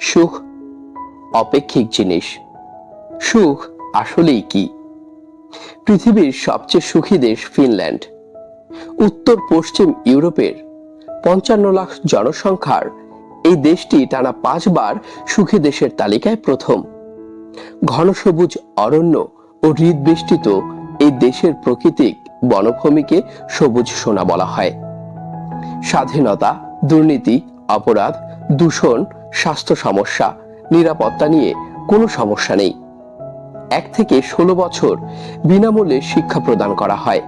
সুখ, অপেক্ষিক জিনিস। সুখ আসলেই কি? পৃথিবীর সবচেয়ে সুখী দেশ ফিনল্যান্ড। উত্তর পশ্চিম ইউরোপের পঞ্চান্ন লাখ জনসংখ্যার এই দেশটি টানা পাঁচবার সুখী দেশের তালিকায় প্রথম। ঘন সবুজ অরণ্য ও হৃদবেষ্টিত এই দেশের প্রকৃতিক বনভূমিকে সবুজ সোনা বলা হয়। স্বাধীনতা, দুর্নীতি, অপরাধ, দূষণ স্বাস্থ্য সমস্যা, নিরাপত্তা নিয়ে কোনো সমস্যা নেই। এক থেকে ষোলো বছর বিনামূল্যে শিক্ষা প্রদান করা হয়।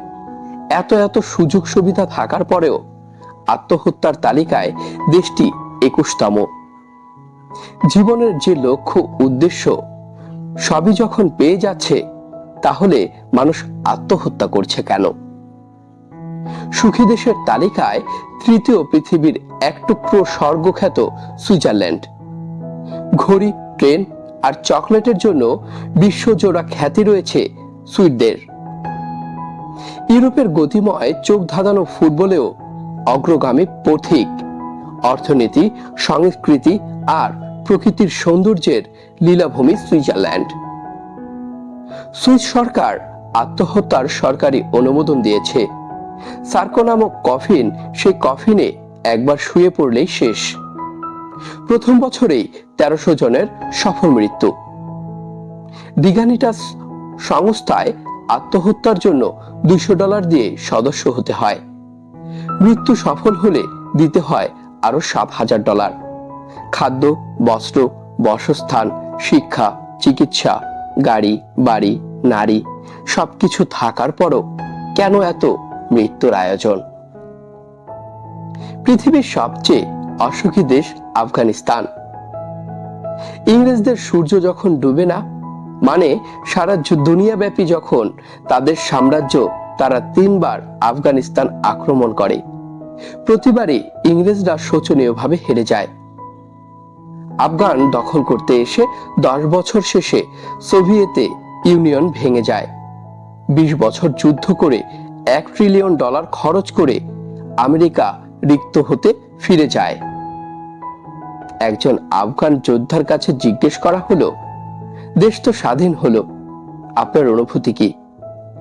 এত এত সুযোগ সুবিধা থাকার পরেও আত্মহত্যার তালিকায় দেশটি একুশতম। জীবনের যে লক্ষ্য, উদ্দেশ্য, সবই যখন পেয়ে যাচ্ছে, তাহলে মানুষ আত্মহত্যা করছে কেন? সুখী দেশের তালিকায় তৃতীয় পৃথিবীর এক টুকরো স্বর্গখ্যাত সুইজারল্যান্ড। ঘড়ি ট্রেন আর চকলেটের জন্য বিশ্বজোড়া খ্যাতি রয়েছে সুইডদের। ইউরোপের গতিময় চোখ ধাঁধানো ফুটবলেও অগ্রগামী পথিক অর্থনীতি, সংস্কৃতি আর প্রকৃতির সৌন্দর্যের লীলাভূমি সুইজারল্যান্ড। সুইস সরকার আত্মহত্যার সরকারি অনুমোদন দিয়েছে সার্কো নামক কফিন সেই কফিনে একবার শুয়ে পড়লেই শেষ। প্রথম বছরেই তেরোশো জনের সফল মৃত্যু। ডিগানিটাস সংস্থায় আত্মহত্যার জন্য দুইশো ডলার দিয়ে সদস্য হতে হয়। মৃত্যু সফল হলে দিতে হয় আরও সাত হাজার ডলার। খাদ্য, বস্ত্র, বাসস্থান, শিক্ষা, চিকিৎসা, গাড়ি, বাড়ি, নারী, সবকিছু থাকার পরও কেন এত মৃত্যুর আয়োজন। পৃথিবীর সবচেয়ে অসুখী দেশ আফগানিস্তান। ইংরেজদের সূর্য যখন ডুবে না মানে সারা দুনিয়াব্যাপী যখন তাদের সাম্রাজ্য তারা তিনবার আফগানিস্তান আক্রমণ করে, প্রতিবারই ইংরেজরা শোচনীয়ভাবে হেরে যায়। আফগান দখল করতে এসে দশ বছর শেষে সোভিয়েতে ইউনিয়ন ভেঙে যায়। বিশ বছর যুদ্ধ করে এক ট্রিলিয়ন ডলার খরচ করে আমেরিকা রিক্ত হতে ফিরে যায়। একজন আফগান যোদ্ধার কাছে জিজ্ঞেস করা হলো, দেশ তো স্বাধীন হলো, আপনার অনুভূতি কি?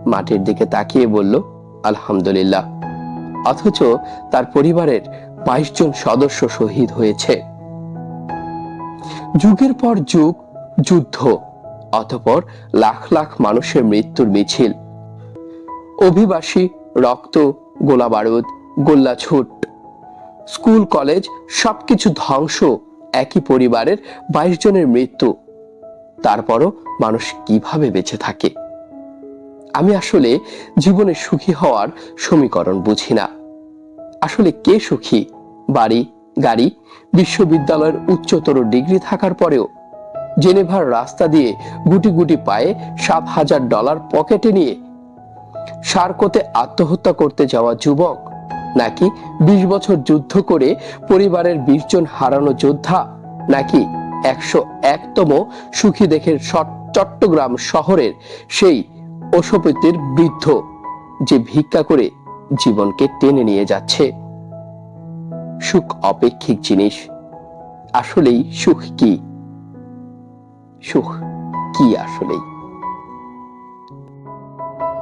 মাটির দিকে তাকিয়ে বলল, আলহামদুলিল্লাহ। অথচ তার পরিবারের বাইশ জন সদস্য শহীদ হয়েছে। যুগের পর যুগ, যুদ্ধ, অতপর লাখ লাখ মানুষের মৃত্যুর মিছিল অভিবাসী, রক্ত গোলা বারুদ গোল্লা ছুট স্কুল, কলেজ সবকিছু ধ্বংস, একই পরিবারের বাইশ জনের মৃত্যু। তারপরও মানুষ কীভাবে বেঁচে থাকে? আমি আসলে জীবনে সুখী হওয়ার সমীকরণ বুঝি না। আসলে কে সুখী? বাড়ি, গাড়ি, বিশ্ববিদ্যালয়ের উচ্চতর ডিগ্রি থাকার পরেও? জেনেভার রাস্তা দিয়ে গুটি গুটি পায়ে সাত হাজার ডলার পকেটে নিয়ে সার্কোতে আত্মহত্যা করতে যাওয়া যুবক নাকি বিশ বছর যুদ্ধ করে পরিবারের বিশ জন হারানো যোদ্ধা নাকি একশো একতম সুখী দেখে সট- চট্টগ্রাম শহরের সেই অসপতির বৃদ্ধ যে ভিক্ষা করে জীবনকে টেনে নিয়ে যাচ্ছে। সুখ অপেক্ষিক জিনিস। আসলেই সুখ কি? সুখ কি আসলেই?